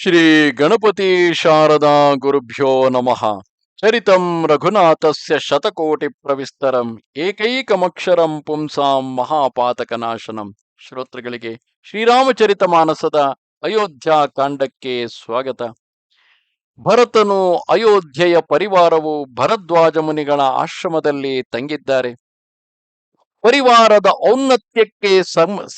ಶ್ರೀ ಗಣಪತಿ ಶಾರದಾ ಗುರುಭ್ಯೋ ನಮಃ. ಚರಿತಂ ರಘುನಾಥಸ್ಯ ಶತಕೋಟಿ ಪ್ರವಿಸ್ತರಂ ಏಕೈಕಮಕ್ಷರಂ ಪುಂಸಾಂ ಮಹಾಪಾತಕನಾಶನಂ. ಶ್ರೋತೃಗಳಿಗೆ ಶ್ರೀರಾಮಚರಿತ ಮಾನಸದ ಅಯೋಧ್ಯ ಕಾಂಡಕ್ಕೆ ಸ್ವಾಗತ. ಭರತನು ಅಯೋಧ್ಯೆಯ ಪರಿವಾರವು ಭರದ್ವಾಜ ಮುನಿಗಳ ಆಶ್ರಮದಲ್ಲಿ ತಂಗಿದ್ದಾರೆ. ಪರಿವಾರದ ಔನ್ನತ್ಯಕ್ಕೆ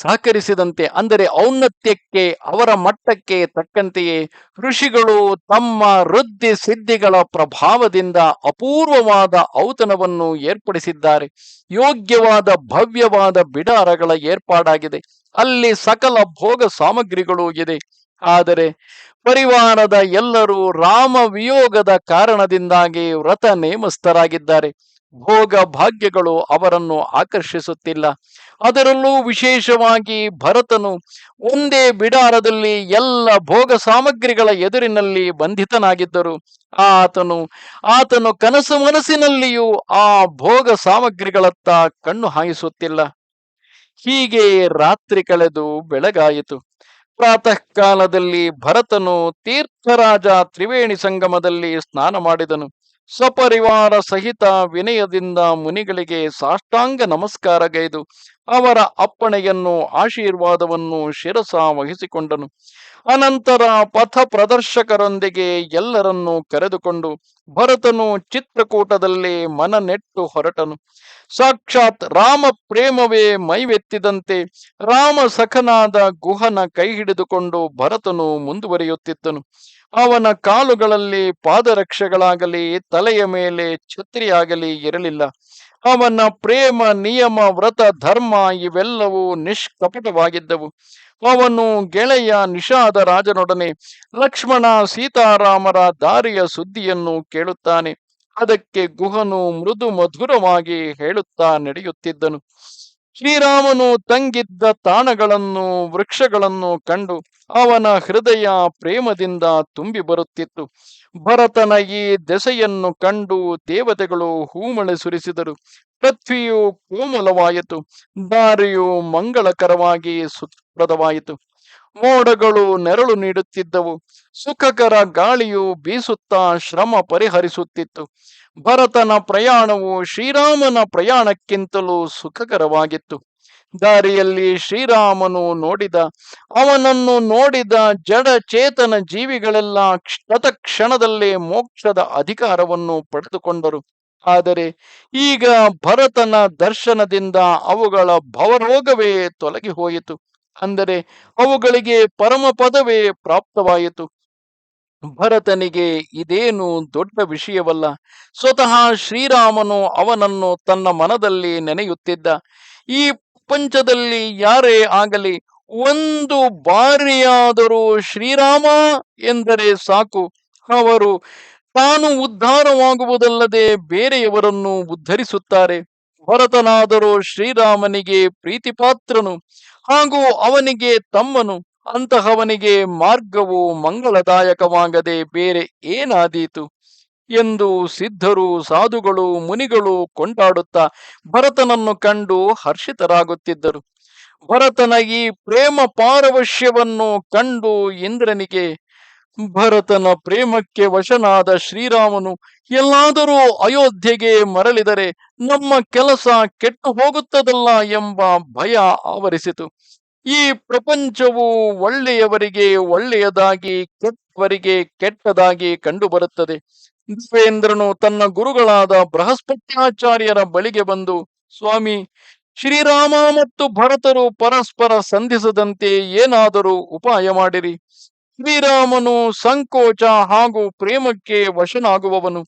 ಸಹಕರಿಸಿದಂತೆ, ಅಂದರೆ ಔನ್ನತ್ಯಕ್ಕೆ, ಅವರ ಮಟ್ಟಕ್ಕೆ ತಕ್ಕಂತೆಯೇ ಋಷಿಗಳು ತಮ್ಮ ವೃದ್ಧಿ ಸಿದ್ಧಿಗಳ ಪ್ರಭಾವದಿಂದ ಅಪೂರ್ವವಾದ ಔತಣವನ್ನು ಏರ್ಪಡಿಸಿದ್ದಾರೆ. ಯೋಗ್ಯವಾದ, ಭವ್ಯವಾದ ಬಿಡಾರಗಳ ಏರ್ಪಾಡಾಗಿದೆ. ಅಲ್ಲಿ ಸಕಲ ಭೋಗ ಸಾಮಗ್ರಿಗಳು ಇದೆ. ಆದರೆ ಪರಿವಾರದ ಎಲ್ಲರೂ ರಾಮ ವಿಯೋಗದ ಕಾರಣದಿಂದಾಗಿ ವ್ರತ ನೇಮಸ್ಥರಾಗಿದ್ದಾರೆ. ಭೋಗ ಭಾಗ್ಯಗಳು ಅವರನ್ನು ಆಕರ್ಷಿಸುತ್ತಿಲ್ಲ. ಅದರಲ್ಲೂ ವಿಶೇಷವಾಗಿ ಭರತನು ಒಂದೇ ಬಿಡಾರದಲ್ಲಿ ಎಲ್ಲ ಭೋಗ ಸಾಮಗ್ರಿಗಳ ಎದುರಿನಲ್ಲಿ ಬಂಧಿತನಾಗಿದ್ದರು. ಆತನು ಆತನು ಕನಸು ಮನಸ್ಸಿನಲ್ಲಿಯೂ ಆ ಭೋಗ ಸಾಮಗ್ರಿಗಳತ್ತ ಕಣ್ಣು ಹಾಯಿಸುತ್ತಿಲ್ಲ. ಹೀಗೆ ರಾತ್ರಿ ಕಳೆದು ಬೆಳಗಾಯಿತು. ಪ್ರಾತಃ ಕಾಲದಲ್ಲಿ ಭರತನು ತೀರ್ಥರಾಜ ತ್ರಿವೇಣಿ ಸಂಗಮದಲ್ಲಿ ಸ್ನಾನ ಮಾಡಿದನು. ಸಪರಿವಾರ ಸಹಿತ ವಿನಯದಿಂದ ಮುನಿಗಳಿಗೆ ಸಾಷ್ಟಾಂಗ ನಮಸ್ಕಾರಗೈದು ಅವರ ಅಪ್ಪಣೆಯನ್ನು, ಆಶೀರ್ವಾದವನ್ನು, ಶಿರಸ ವಹಿಸಿಕೊಂಡನು. ಅನಂತರ ಪಥ ಪ್ರದರ್ಶಕರೊಂದಿಗೆ ಎಲ್ಲರನ್ನೂ ಕರೆದುಕೊಂಡು ಭರತನು ಚಿತ್ರಕೂಟದಲ್ಲಿ ಮನನೆಟ್ಟು ಹೊರಟನು. ಸಾಕ್ಷಾತ್ ರಾಮ ಪ್ರೇಮವೇ ಮೈವೆತ್ತಿದಂತೆ ರಾಮ ಸಖನಾದ ಗುಹನ ಕೈ ಹಿಡಿದುಕೊಂಡು ಭರತನು ಮುಂದುವರಿಯುತ್ತಿದ್ದನು. ಅವನ ಕಾಲುಗಳಲ್ಲಿ ಪಾದರಕ್ಷೆಗಳಾಗಲಿ, ತಲೆಯ ಮೇಲೆ ಛತ್ರಿಯಾಗಲಿ ಇರಲಿಲ್ಲ. ಅವನ ಪ್ರೇಮ, ನಿಯಮ, ವ್ರತ, ಧರ್ಮ ಇವೆಲ್ಲವೂ ನಿಷ್ಕಪಟವಾಗಿದ್ದವು. ಅವನು ಗೆಳೆಯ ನಿಷಾದ ರಾಜನೊಡನೆ ಲಕ್ಷ್ಮಣ ಸೀತಾರಾಮರ ದಾರಿಯ ಸುದ್ದಿಯನ್ನು ಕೇಳುತ್ತಾನೆ. ಅದಕ್ಕೆ ಗುಹನು ಮೃದು ಮಧುರವಾಗಿ ಹೇಳುತ್ತಾ ನಡೆಯುತ್ತಿದ್ದನು. ಶ್ರೀರಾಮನು ತಂಗಿದ್ದ ತಾಣಗಳನ್ನು, ವೃಕ್ಷಗಳನ್ನು ಕಂಡು ಅವನ ಹೃದಯ ಪ್ರೇಮದಿಂದ ತುಂಬಿ ಬರುತ್ತಿತ್ತು. ಭರತನ ಈ ದೆಸೆಯನ್ನು ಕಂಡು ದೇವತೆಗಳು ಹೂಮಳೆ ಸುರಿಸಿದರು. ಪೃಥ್ವಿಯು ಕೋಮಲವಾಯಿತು. ದಾರಿಯು ಮಂಗಳಕರವಾಗಿ ಸುಪ್ರದವಾಯಿತು. ಮೋಡಗಳು ನೆರಳು ನೀಡುತ್ತಿದ್ದವು. ಸುಖಕರ ಗಾಳಿಯು ಬೀಸುತ್ತಾ ಶ್ರಮ ಪರಿಹರಿಸುತ್ತಿತ್ತು. ಭರತನ ಪ್ರಯಾಣವು ಶ್ರೀರಾಮನ ಪ್ರಯಾಣಕ್ಕಿಂತಲೂ ಸುಖಕರವಾಗಿತ್ತು. ದಾರಿಯಲ್ಲಿ ಶ್ರೀರಾಮನು ನೋಡಿದ, ಅವನನ್ನು ನೋಡಿದ ಜಡ ಚೇತನ ಜೀವಿಗಳೆಲ್ಲ ಕ್ಷಣದಲ್ಲೇ ಮೋಕ್ಷದ ಅಧಿಕಾರವನ್ನು ಪಡೆದುಕೊಂಡರು. ಆದರೆ ಈಗ ಭರತನ ದರ್ಶನದಿಂದ ಅವುಗಳ ಭವರೋಗವೇ ತೊಲಗಿ ಹೋಯಿತು ಅಂದರೆ ಅವುಗಳಿಗೆ ಪರಮ ಪದವೇ ಪ್ರಾಪ್ತವಾಯಿತು. ಭರತನಿಗೆ ಇದೇನು ದೊಡ್ಡ ವಿಷಯವಲ್ಲ. ಸ್ವತಃ ಶ್ರೀರಾಮನು ಅವನನ್ನು ತನ್ನ ಮನದಲ್ಲಿ ನೆನೆಯುತ್ತಿದ್ದ. ಈ ಪ್ರಪಂಚದಲ್ಲಿ ಯಾರೇ ಆಗಲಿ ಒಂದು ಬಾರಿಯಾದರೂ ಶ್ರೀರಾಮ ಎಂದರೆ ಸಾಕು. ಅವರು ತಾನು ಉದ್ಧಾರವಾಗುವುದಲ್ಲದೆ ಬೇರೆಯವರನ್ನು ಉದ್ಧರಿಸುತ್ತಾರೆ. ಭರತನಾದರೂ ಶ್ರೀರಾಮನಿಗೆ ಪ್ರೀತಿಪಾತ್ರನು. ಹಾಗೂ ಅವನಿಗೆ ತಮ್ಮನು, ಅಂತಹವನಿಗೆ ಮಾರ್ಗವು ಮಂಗಳದಾಯಕವಾಗದೆ ಬೇರೆ ಏನಾದೀತು? ಎಂದು ಸಿದ್ಧರು, ಸಾಧುಗಳು, ಮುನಿಗಳು ಕೊಂಡಾಡುತ್ತಾ ಭರತನನ್ನು ಕಂಡು ಹರ್ಷಿತರಾಗುತ್ತಿದ್ದರು. ಭರತನ ಈ ಪ್ರೇಮ ಪಾರವಶ್ಯವನ್ನು ಕಂಡು ಇಂದ್ರನಿಗೆ ಭರತನ ಪ್ರೇಮಕ್ಕೆ ವಶನಾದ ಶ್ರೀರಾಮನು ಎಲ್ಲಾದರೂ ಅಯೋಧ್ಯೆಗೆ ಮರಳಿದರೆ ನಮ್ಮ ಕೆಲಸ ಕೆಟ್ಟು ಹೋಗುತ್ತದಲ್ಲ ಎಂಬ ಭಯ ಆವರಿಸಿತು. ಈ ಪ್ರಪಂಚವು ಒಳ್ಳೆಯವರಿಗೆ ಒಳ್ಳೆಯದಾಗಿ, ಕೆಟ್ಟವರಿಗೆ ಕೆಟ್ಟದಾಗಿ ಕಂಡುಬರುತ್ತದೆ. ದಿವೇಂದ್ರನು ತನ್ನ ಗುರುಗಳಾದ ಬೃಹಸ್ಪತ್ಯಾಚಾರ್ಯರ ಬಳಿಗೆ ಬಂದು, ಸ್ವಾಮಿ, ಶ್ರೀರಾಮ ಮತ್ತು ಭರತರು ಪರಸ್ಪರ ಸಂಧಿಸದಂತೆ ಏನಾದರೂ ಉಪಾಯ ಮಾಡಿರಿ. ಶ್ರೀರಾಮನು ಸಂಕೋಚ ಹಾಗೂ ಪ್ರೇಮಕ್ಕೆ ವಶನಾಗುವವನು.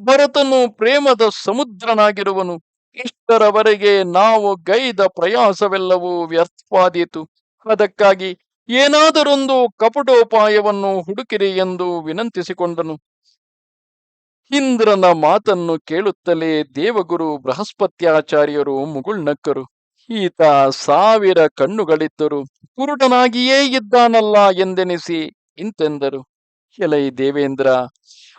ಭರತನು ಪ್ರೇಮದ ಸಮುದ್ರನಾಗಿರುವನು. ಇಷ್ಟರವರೆಗೆ ನಾವು ಗೈದ ಪ್ರಯಾಸವೆಲ್ಲವೂ ವ್ಯರ್ಥವಾದೀತು. ಅದಕ್ಕಾಗಿ ಏನಾದರೊಂದು ಕಪಟೋಪಾಯವನ್ನು ಹುಡುಕಿರಿ ಎಂದು ವಿನಂತಿಸಿಕೊಂಡನು. ಇಂದ್ರನ ಮಾತನ್ನು ಕೇಳುತ್ತಲೇ ದೇವಗುರು ಬೃಹಸ್ಪತ್ಯಾಚಾರ್ಯರು ಮುಗುಳ್ನಕ್ಕರು ಈತ ಸಾವಿರ ಕಣ್ಣುಗಳಿದ್ದರು ಕುರುಡನಾಗಿಯೇ ಇದ್ದಾನಲ್ಲ ಎಂದೆನಿಸಿ ಇಂತೆಂದರು ಎಲೈ ದೇವೇಂದ್ರ,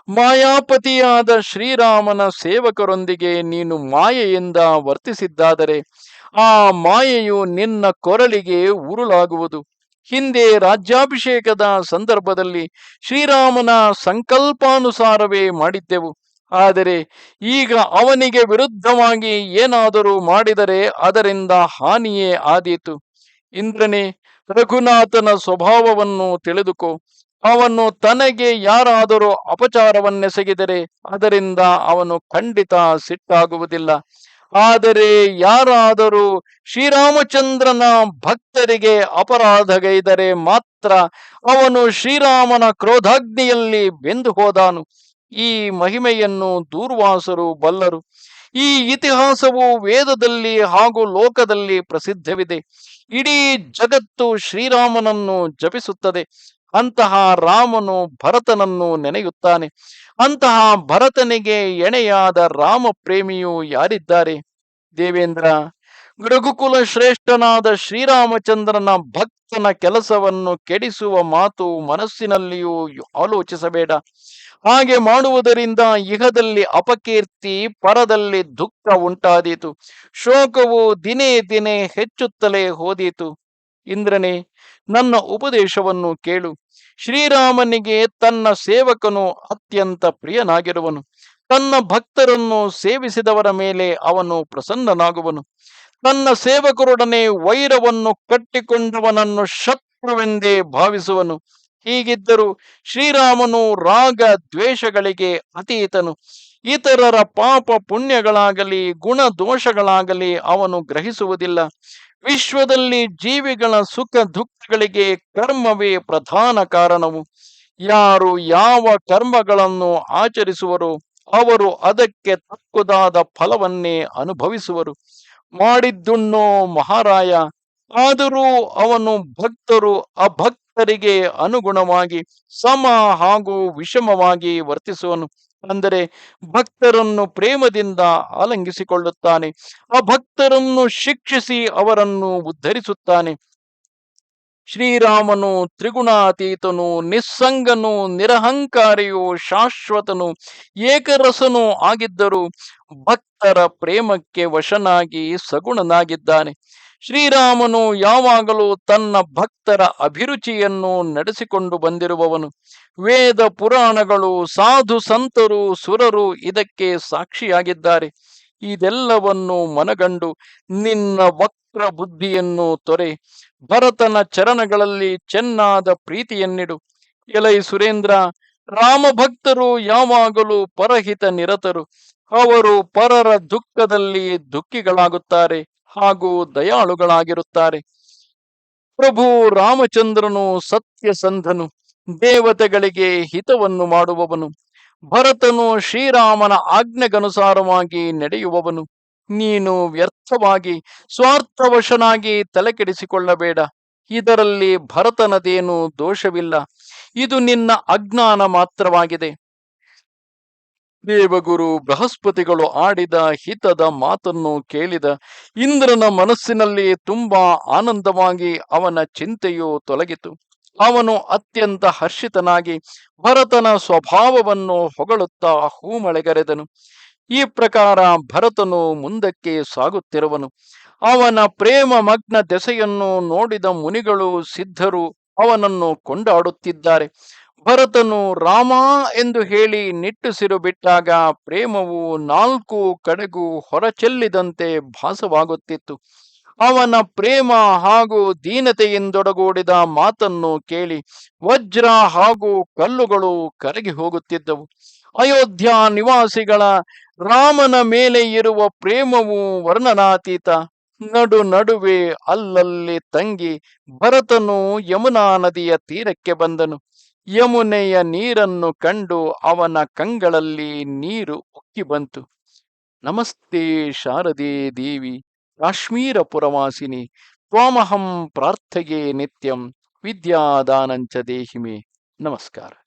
ಮಾಯಾಪತಿಯಾದ ಶ್ರೀರಾಮನ ಸೇವಕರೊಂದಿಗೆ ನೀನು ಮಾಯೆಯಿಂದ ವರ್ತಿಸಿದ್ದಾದರೆ, ಆ ಮಾಯೆಯು ನಿನ್ನ ಕೊರಳಿಗೆ ಉರುಳಾಗುವುದು. ಹಿಂದೆ ರಾಜ್ಯಾಭಿಷೇಕದ ಸಂದರ್ಭದಲ್ಲಿ ಶ್ರೀರಾಮನ ಸಂಕಲ್ಪಾನುಸಾರವೇ ಮಾಡಿದ್ದೆವು. ಆದರೆ ಈಗ ಅವನಿಗೆ ವಿರುದ್ಧವಾಗಿ ಏನಾದರೂ ಮಾಡಿದರೆ ಅದರಿಂದ ಹಾನಿಯೇ ಆದೀತು. ಇಂದ್ರನೇ ರಘುನಾಥನ ಸ್ವಭಾವವನ್ನು ತಿಳಿದುಕೋ. ಅವನು ತನಗೆ ಯಾರಾದರೂ ಅಪಚಾರವನ್ನೆಸಗಿದರೆ ಅದರಿಂದ ಅವನು ಖಂಡಿತ ಸಿಟ್ಟಾಗುವುದಿಲ್ಲ. ಆದರೆ ಯಾರಾದರೂ ಶ್ರೀರಾಮಚಂದ್ರನ ಭಕ್ತರಿಗೆ ಅಪರಾಧಗೈದರೆ ಮಾತ್ರ ಅವನು ಶ್ರೀರಾಮನ ಕ್ರೋಧಾಗ್ನಿಯಲ್ಲಿ ಬೆಂದು ಹೋದಾನು. ಈ ಮಹಿಮೆಯನ್ನು ದೂರ್ವಾಸರು ಬಲ್ಲರು. ಈ ಇತಿಹಾಸವು ವೇದದಲ್ಲಿ ಹಾಗೂ ಲೋಕದಲ್ಲಿ ಪ್ರಸಿದ್ಧವಿದೆ. ಇಡೀ ಜಗತ್ತು ಶ್ರೀರಾಮನನ್ನು ಜಪಿಸುತ್ತದೆ. ಅಂತಹ ರಾಮನು ಭರತನನ್ನು ನೆನೆಯುತ್ತಾನೆ. ಅಂತಹ ಭರತನಿಗೆ ಎಣೆಯಾದ ರಾಮ ಪ್ರೇಮಿಯು ಯಾರಿದ್ದಾರೆ? ದೇವೇಂದ್ರ ರಘುಕುಲ ಶ್ರೇಷ್ಠನಾದ ಶ್ರೀರಾಮಚಂದ್ರನ ಭಕ್ತನ ಕೆಲಸವನ್ನು ಕೆಡಿಸುವ ಮಾತು ಮನಸ್ಸಿನಲ್ಲಿಯೂ ಆಲೋಚಿಸಬೇಡ. ಹಾಗೆ ಮಾಡುವುದರಿಂದ ಇಹದಲ್ಲಿ ಅಪಕೀರ್ತಿ, ಪರದಲ್ಲಿ ದುಃಖ ಉಂಟಾದೀತು. ಶೋಕವು ದಿನೇ ದಿನೇ ಹೆಚ್ಚುತ್ತಲೇ ಹೋದೀತು. ಇಂದ್ರನೇ, ನನ್ನ ಉಪದೇಶವನ್ನು ಕೇಳು. ಶ್ರೀರಾಮನಿಗೆ ತನ್ನ ಸೇವಕನು ಅತ್ಯಂತ ಪ್ರಿಯನಾಗಿರುವನು. ತನ್ನ ಭಕ್ತರನ್ನು ಸೇವಿಸಿದವರ ಮೇಲೆ ಅವನು ಪ್ರಸನ್ನನಾಗುವನು. ತನ್ನ ಸೇವಕರೊಡನೆ ವೈರವನ್ನು ಕಟ್ಟಿಕೊಂಡವನನ್ನು ಶತ್ರುವೆಂದೇ ಭಾವಿಸುವನು. ಹೀಗಿದ್ದರೂ ಶ್ರೀರಾಮನು ರಾಗ ದ್ವೇಷಗಳಿಗೆ ಅತೀತನು. ಇತರರ ಪಾಪ ಪುಣ್ಯಗಳಾಗಲಿ ಗುಣ ದೋಷಗಳಾಗಲಿ ಅವನು ಗ್ರಹಿಸುವುದಿಲ್ಲ. ವಿಶ್ವದಲ್ಲಿ ಜೀವಿಗಳ ಸುಖ ದುಃಖಗಳಿಗೆ ಕರ್ಮವೇ ಪ್ರಧಾನ ಕಾರಣವು. ಯಾರು ಯಾವ ಕರ್ಮಗಳನ್ನು ಆಚರಿಸುವರೋ ಅವರು ಅದಕ್ಕೆ ತಕ್ಕುದಾದ ಫಲವನ್ನೇ ಅನುಭವಿಸುವರು. ಮಾಡಿದ್ದುಣ್ಣೋ ಮಹಾರಾಯ. ಆದರೂ ಅವನು ಭಕ್ತರು ಅಭಕ್ತರಿಗೆ ಅನುಗುಣವಾಗಿ ಸಮ ಹಾಗೂ ವಿಷಮವಾಗಿ ವರ್ತಿಸುವನು. ಅಂದರೆ ಭಕ್ತರನ್ನು ಪ್ರೇಮದಿಂದ ಆಲಂಗಿಸಿಕೊಳ್ಳುತ್ತಾನೆ. ಭಕ್ತರನ್ನು ಶಿಕ್ಷಿಸಿ ಅವರನ್ನು ಉದ್ಧರಿಸುತ್ತಾನೆ. ಶ್ರೀರಾಮನು ತ್ರಿಗುಣಾತೀತನು, ನಿಸ್ಸಂಗನು, ನಿರಹಂಕಾರಿಯು ಶಾಶ್ವತನು, ಏಕರಸನು ಆಗಿದ್ದರೂ ಭಕ್ತರ ಪ್ರೇಮಕ್ಕೆ ವಶನಾಗಿ ಸಗುಣನಾಗಿದ್ದಾನೆ. ಶ್ರೀರಾಮನು ಯಾವಾಗಲೂ ತನ್ನ ಭಕ್ತರ ಅಭಿರುಚಿಯನ್ನು ನಡೆಸಿಕೊಂಡು ಬಂದಿರುವವನು. ವೇದ ಪುರಾಣಗಳು, ಸಾಧು ಸಂತರು, ಸುರರು ಇದಕ್ಕೆ ಸಾಕ್ಷಿಯಾಗಿದ್ದಾರೆ. ಇದೆಲ್ಲವನ್ನು ಮನಗಂಡು ನಿನ್ನ ವಕ್ರ ಬುದ್ಧಿಯನ್ನು ತೊರೆ ಭರತನ ಚರಣಗಳಲ್ಲಿ ಚೆನ್ನಾದ ಪ್ರೀತಿಯನ್ನಿಡು. ಎಲೈ ಸುರೇಂದ್ರ, ರಾಮಭಕ್ತರು ಯಾವಾಗಲೂ ಪರಹಿತ ನಿರತರು. ಅವರು ಪರರ ದುಃಖದಲ್ಲಿ ದುಃಖಿಗಳಾಗುತ್ತಾರೆ ಹಾಗೂ ದಯಾಳುಗಳಾಗಿರುತ್ತಾರೆ. ಪ್ರಭು ರಾಮಚಂದ್ರನು ಸತ್ಯಸಂಧನು, ದೇವತೆಗಳಿಗೆ ಹಿತವನ್ನು ಮಾಡುವವನು. ಭರತನು ಶ್ರೀರಾಮನ ಆಜ್ಞೆಗನುಸಾರವಾಗಿ ನಡೆಯುವವನು. ನೀನು ವ್ಯರ್ಥವಾಗಿ, ಸ್ವಾರ್ಥವಶನಾಗಿ ತಲೆಕೆಡಿಸಿಕೊಳ್ಳಬೇಡ. ಇದರಲ್ಲಿ ಭರತನದೇನು ದೋಷವಿಲ್ಲ. ಇದು ನಿನ್ನ ಅಜ್ಞಾನ ಮಾತ್ರವಾಗಿದೆ. ದೇವಗುರು ಬೃಹಸ್ಪತಿಗಳು ಆಡಿದ ಹಿತದ ಮಾತನ್ನು ಕೇಳಿದ ಇಂದ್ರನ ಮನಸ್ಸಿನಲ್ಲಿ ತುಂಬಾ ಆನಂದವಾಗಿ ಅವನ ಚಿಂತೆಯು ತೊಲಗಿತು. ಅವನು ಅತ್ಯಂತ ಹರ್ಷಿತನಾಗಿ ಭರತನ ಸ್ವಭಾವವನ್ನು ಹೊಗಳುತ್ತಾ ಹೂಮಳೆಗರೆದನು. ಈ ಪ್ರಕಾರ ಭರತನು ಮುಂದಕ್ಕೆ ಸಾಗುತ್ತಿರುವನು. ಅವನ ಪ್ರೇಮ ಮಗ್ನ ದೆಸೆಯನ್ನು ನೋಡಿದ ಮುನಿಗಳು ಸಿದ್ಧರು ಅವನನ್ನು ಕೊಂಡಾಡುತ್ತಿದ್ದಾರೆ. ಭರತನು ರಾಮ ಎಂದು ಹೇಳಿ ನಿಟ್ಟುಸಿರು ಬಿಟ್ಟಾಗ ಪ್ರೇಮವು ನಾಲ್ಕು ಕಡೆಗೂ ಹೊರಚೆಲ್ಲಿದಂತೆ ಭಾಸವಾಗುತ್ತಿತ್ತು. ಅವನ ಪ್ರೇಮ ಹಾಗೂ ದೀನತೆಯಿಂದೊಡಗೂಡಿದ ಮಾತನ್ನು ಕೇಳಿ ವಜ್ರ ಹಾಗೂ ಕಲ್ಲುಗಳು ಕರಗಿ ಹೋಗುತ್ತಿದ್ದವು. ಅಯೋಧ್ಯ ನಿವಾಸಿಗಳ ರಾಮನ ಮೇಲೆ ಇರುವ ಪ್ರೇಮವು ವರ್ಣನಾತೀತ. ನಡು ನಡುವೆ ಅಲ್ಲಲ್ಲಿ ತಂಗಿ ಭರತನು ಯಮುನಾ ನದಿಯ ತೀರಕ್ಕೆ ಬಂದನು. ಯಮುನೆಯ ನೀರನ್ನು ಕಂಡು ಅವನ ಕಂಗಳಲ್ಲಿ ನೀರು ಉಕ್ಕಿ ಬಂತು. ನಮಸ್ತೆ ಶಾರದೆ ದೇವಿ, ಕಾಶ್ಮೀರ ಪುರವಾಸಿನಿ, ತ್ವಾಮಹಂ ಪ್ರಾರ್ಥಗೆ ನಿತ್ಯಂ, ವಿದ್ಯಾದಾನಂಚ ದೇಹಿಮೆ. ನಮಸ್ಕಾರ.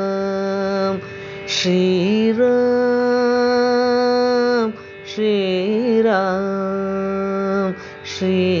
श्रीराम श्रीराम श्रीराम